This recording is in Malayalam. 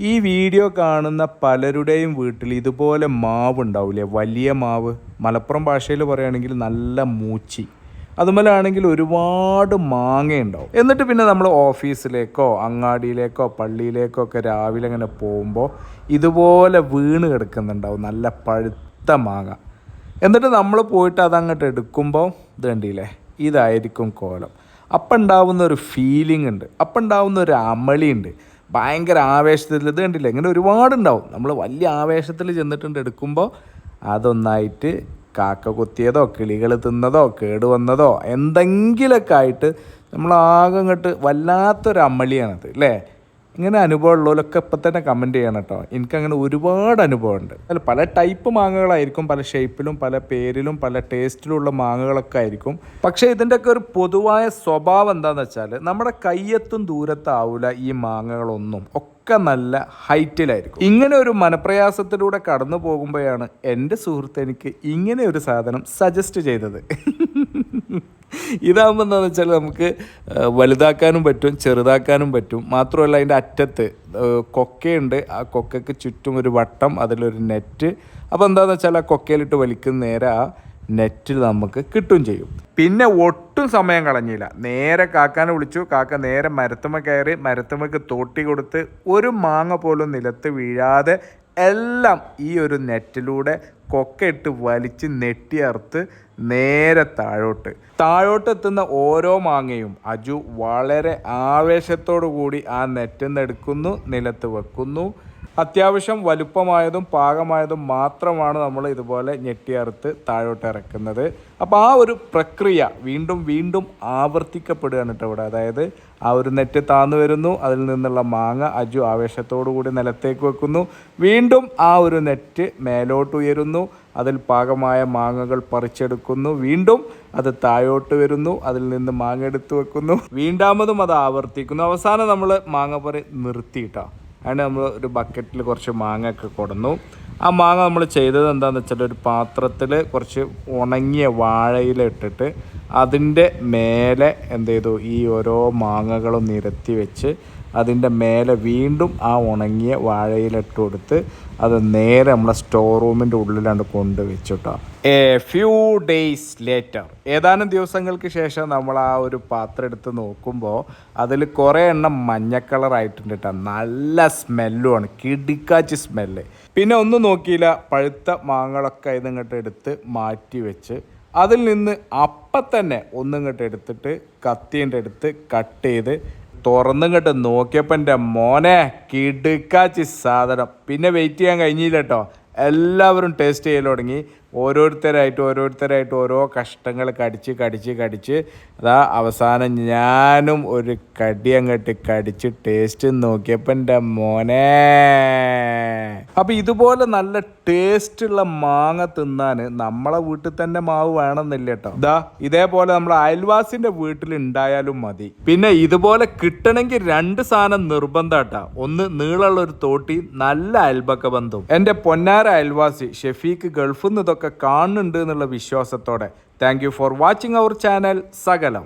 ഈ വീഡിയോ കാണുന്ന പലരുടെയും വീട്ടിൽ ഇതുപോലെ മാവ് ഉണ്ടാവില്ലേ വലിയ മാവ്. മലപ്പുറം ഭാഷയിൽ പറയുകയാണെങ്കിൽ നല്ല മൂച്ചി. അതുമലാണെങ്കിൽ ഒരുപാട് മാങ്ങ ഉണ്ടാവും എന്നിട്ട് പിന്നെ നമ്മൾ ഓഫീസിലേക്കോ അങ്ങാടിയിലേക്കോ പള്ളിയിലേക്കോ ഒക്കെ രാവിലെ അങ്ങനെ പോകുമ്പോൾ ഇതുപോലെ വീണ് കിടക്കുന്നുണ്ടാവും. നല്ല പഴുത്ത മാങ്ങ. എന്നിട്ട് നമ്മൾ പോയിട്ട് അതങ്ങോട്ട് എടുക്കുമ്പോൾ ഇത് കണ്ടില്ലേ ഇതായിരിക്കും കോലം. അപ്പം ഉണ്ടാവുന്ന ഒരു ഫീലിംഗ് ഉണ്ട്. അപ്പം ഉണ്ടാവുന്ന ഒരു അമളി ഉണ്ട്. ഭയങ്കര ആവേശത്തിൽ ഇത് കണ്ടില്ല? ഇങ്ങനെ ഒരുപാടുണ്ടാവും. നമ്മൾ വലിയ ആവേശത്തിൽ ചെന്നിട്ടുണ്ട്. എടുക്കുമ്പോൾ അതൊന്നായിട്ട് കാക്ക കുത്തിയതോ കിളികൾ തിന്നതോ കേടുവന്നതോ എന്തെങ്കിലുമൊക്കെ ആയിട്ട് നമ്മളാകെ അങ്ങോട്ട് വല്ലാത്തൊരു അമ്മളിയാണത് അല്ലേ? ഇങ്ങനെ അനുഭവം ഉള്ളവരൊക്കെ ഇപ്പം തന്നെ കമന്റ് ചെയ്യണം കേട്ടോ എനിക്കങ്ങനെ ഒരുപാട് അനുഭവമുണ്ട്. അല്ല പല ടൈപ്പ് മാങ്ങകളായിരിക്കും പല ഷേപ്പിലും പല പേരിലും പല ടേസ്റ്റിലുള്ള മാങ്ങകളൊക്കെ ആയിരിക്കും. പക്ഷേ ഇതിന്റെയൊക്കെ ഒരു പൊതുവായ സ്വഭാവം എന്താണെന്ന് വെച്ചാൽ നമ്മുടെ കയ്യെത്തും ദൂരത്താവില്ല ഈ മാങ്ങകളൊന്നും. ഒക്കെ നല്ല ഹൈറ്റിലായിരിക്കും. ഇങ്ങനെ ഒരു മനപ്രയാസത്തിലൂടെ കടന്നു പോകുമ്പോഴാണ് എന്റെ സുഹൃത്ത് എനിക്ക് ഇങ്ങനെ ഒരു സാധനം സജസ്റ്റ് ചെയ്തത്. ഇതാകുമ്പോൾ എന്താണെന്ന് വെച്ചാൽ നമുക്ക് വലുതാക്കാനും പറ്റും ചെറുതാക്കാനും പറ്റും. മാത്രമല്ല അതിന്റെ അറ്റത്ത് കൊക്കയുണ്ട്. ആ കൊക്കയ്ക്ക് ചുറ്റും ഒരു വട്ടം അതിലൊരു നെറ്റ് അപ്പോൾ എന്താണെന്ന് വെച്ചാൽ ആ കൊക്കയിലിട്ട് വലിക്കുന്ന നേരെ ആ നെറ്റിൽ നമുക്ക് കിട്ടും ചെയ്യും. പിന്നെ ഒട്ടും സമയം കളഞ്ഞില്ല. നേരെ കാക്കാനെ വിളിച്ചു. കാക്ക നേരെ മരത്തുമ്മ കയറി മരത്തുമ്മക്ക് തോട്ടി കൊടുത്ത് ഒരു മാങ്ങ പോലും നിലത്ത് വീഴാതെ എല്ലാം ഈ ഒരു നെറ്റിലൂടെ കൊക്കയിട്ട് വലിച്ച് നെട്ടിയർത്ത് നേരെ താഴോട്ട്. താഴോട്ട് എത്തുന്ന ഓരോ മാങ്ങയും അജു വളരെ ആവേശത്തോടു കൂടി ആ നെറ്റിൽ നിന്ന് എടുക്കുന്നു നിലത്ത് വെക്കുന്നു. അത്യാവശ്യം വലുപ്പമായതും പാകമായതും മാത്രമാണ് നമ്മൾ ഇതുപോലെ ഞെട്ടിയറുത്ത് താഴോട്ട് ഇറക്കുന്നത്. അപ്പോൾ ആ ഒരു പ്രക്രിയ വീണ്ടും വീണ്ടും ആവർത്തിക്കപ്പെടുകയാണ് കേട്ടോ ഇവിടെ. അതായത് ആ ഒരു നെറ്റ് താന്നു വരുന്നു അതിൽ നിന്നുള്ള മാങ്ങ അജു ആവേശത്തോടു കൂടി നിലത്തേക്ക് വെക്കുന്നു. വീണ്ടും ആ ഒരു നെറ്റ് മേലോട്ട് ഉയരുന്നു അതിൽ പാകമായ മാങ്ങകൾ പറിച്ചെടുക്കുന്നു. വീണ്ടും അത് താഴോട്ട് വരുന്നു അതിൽ നിന്ന് മാങ്ങ എടുത്തു വെക്കുന്നു. വീണ്ടാമതും അത് ആവർത്തിക്കുന്നു. അവസാനം നമ്മൾ മാങ്ങ പറി നിർത്തിയിട്ടാ. അതിന് നമ്മൾ ഒരു ബക്കറ്റിൽ കുറച്ച് മാങ്ങ ഒക്കെ കൊടുന്നു. ആ മാങ്ങ നമ്മൾ ചെയ്തത് എന്താണെന്ന് വെച്ചാൽ ഒരു പാത്രത്തിൽ കുറച്ച് ഉണങ്ങിയ വാഴയില ഇട്ടിട്ട് അതിന്റെ മേലെ എന്ത് ചെയ്തു? ഈ ഓരോ മാങ്ങകളും നിരത്തി വെച്ച് അതിന്റെ മേലെ വീണ്ടും ആ ഉണങ്ങിയ വാഴയിലിട്ട് കൊടുത്ത് അത് നേരെ നമ്മളെ സ്റ്റോർ റൂമിന്റെ ഉള്ളിലാണ് കൊണ്ട് വെച്ചിട്ടോ എ ഫ്യൂ ഡേയ്സ് ലേറ്റർ ഏതാനും ദിവസങ്ങൾക്ക് ശേഷം നമ്മൾ ആ ഒരു പാത്രം എടുത്ത് നോക്കുമ്പോൾ അതിൽ കുറേ എണ്ണം മഞ്ഞ കളറായിട്ടുണ്ട് കേട്ടോ നല്ല സ്മെല്ലുമാണ് കിടിക്കാച്ച് സ്മെല്ല് പിന്നെ ഒന്നും നോക്കിയില്ല. പഴുത്ത മാങ്ങളൊക്കെ ഇതിങ്ങോട്ട് എടുത്ത് മാറ്റി വെച്ച് അതിൽ നിന്ന് അപ്പം തന്നെ ഒന്നിങ്ങോട്ട് എടുത്തിട്ട് കത്തീന്റെ അടുത്ത് കട്ട് ചെയ്ത് തുറന്നിങ്ങോട്ട് നോക്കിയപ്പോൾ എന്റെ മോനെ കിടുക്കാച്ചി സാധനം. പിന്നെ വെയിറ്റ് ചെയ്യാൻ കഴിഞ്ഞില്ല കേട്ടോ എല്ലാവരും ടേസ്റ്റ് ചെയ്യൽ തുടങ്ങി. ഓരോരുത്തരായിട്ട് ഓരോരുത്തരായിട്ട് ഓരോ കഷ്ടങ്ങൾ കടിച്ച് കടിച്ച് കടിച്ച് അതാ അവസാനം ഞാനും ഒരു കടി അങ്ങോട്ട് കടിച്ച് ടേസ്റ്റ് നോക്കിയപ്പോൾ എന്റെ മോനെ. അപ്പം ഇതുപോലെ നല്ല ടേസ്റ്റ് ഉള്ള മാങ്ങ തിന്നാൻ നമ്മളെ വീട്ടിൽ തന്നെ മാവ് വേണമെന്നില്ല കേട്ടോ. ഇതാ ഇതേപോലെ നമ്മൾ അയൽവാസിന്റെ വീട്ടിൽ ഉണ്ടായാലും മതി. പിന്നെ ഇതുപോലെ കിട്ടണമെങ്കിൽ രണ്ട് സാധനം നിർബന്ധം കേട്ടോ. ഒന്ന് നീളമുള്ള ഒരു തോട്ടി നല്ല അയൽപക്ക ബന്ധവും എന്റെ പൊന്നാര അയൽവാസി ഷെഫീക്ക് ഗൾഫിൽ നിന്ന് ഇതൊക്കെ കാണുന്നുണ്ട് എന്നുള്ള വിശ്വാസത്തോടെ. Thank for watching our channel സകലം.